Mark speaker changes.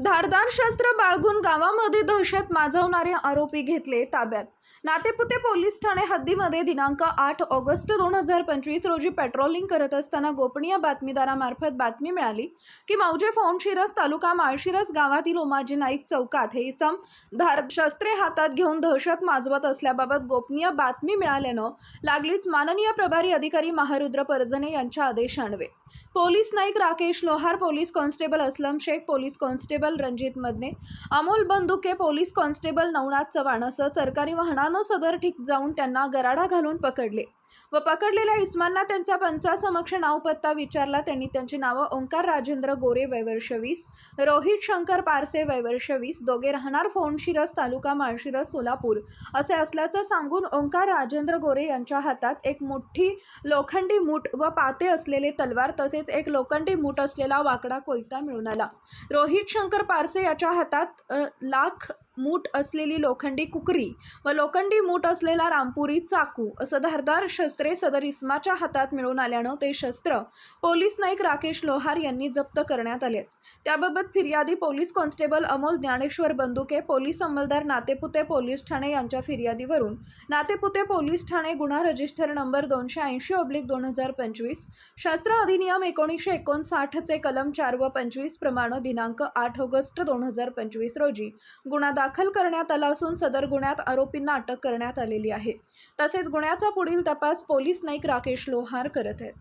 Speaker 1: धारदार शस्त्र बाळगून गावामध्ये दहशत माजवणारे आरोपी घेतले ताब्यात. नातेपुते पोलीस ठाणे हद्दीमध्ये दिनांक आठ ऑगस्ट दोन हजार पंचवीस रोजी पेट्रोलिंग करत असताना गोपनीय बातमीदारामार्फत बातमी मिळाली की मौजे फोंडशिरस तालुका माळशिरस गावातील उमाजी नाईक चौकात हे इसम धार शस्त्रे हातात घेऊन दहशत माजवत असल्याबाबत गोपनीय बातमी मिळाल्यानं लागलीच माननीय प्रभारी अधिकारी महारुद्र परजने यांच्या आदेशान्वये police Naik Rakesh Lohar police constable Aslam Shaikh police constable Ranjit Madane Amol Bandukke police constable Navnath Chavan असं सरकारी वाहनानं सदर ठीक जाऊन त्यांना गराडा घालून पकडले व पकडलेल्या इस्मांना त्यांच्या पंचासमक्ष नावपत्ता विचारला. त्यांनी त्यांची नावं ओंकार राजेंद्र गोरे वैवर्षवीस रोहित शंकर पारसे वैवर्षवीस दोघे राहणार फोंडशिरस तालुका माळशिरस सोलापूर असे असल्याचं सांगून ओंकार राजेंद्र गोरे यांच्या हातात एक मोठी लोखंडी मूठ व पाते असलेले तलवार तसेच एक लोखंडी मूठ असलेला वाकडा कोयता मिळून आला. रोहित शंकर पारसे याच्या हातात लाख मूठ असलेली लोखंडी कुकरी व लोखंडी मूठ असलेला रामपुरी चाकू असं धारदार शस्त्रे सदर इस्माच्या हातात मिळून आल्यानं ते शस्त्र पोलीस नाईक राकेश लोहार यांनी जप्त करण्यात आले त्याबाबत फिर्यादी police constable Amol Dnyaneshwar Banduke police अंमलदार Natepute police ठाणे यांच्या फिर्यादीवरून. नातेपुते पोलीस ठाणे गुन्हा रजिस्टर नंबर दोनशे ऐंशी ऑब्लिक दोन हजार पंचवीस शस्त्र अधिनियम एकोणीसशे एकोणसाठचे कलम चार व पंचवीस प्रमाणे दिनांक आठ ऑगस्ट दोन हजार पंचवीस रोजी गुन्हा दाखल करण्यात आला असून सदर गुन्ह्यात आरोपींना अटक करण्यात आलेली आहे. तसेच गुन्ह्याचा पुढील तपास पोलीस नाईक राकेश लोहार करत आहेत.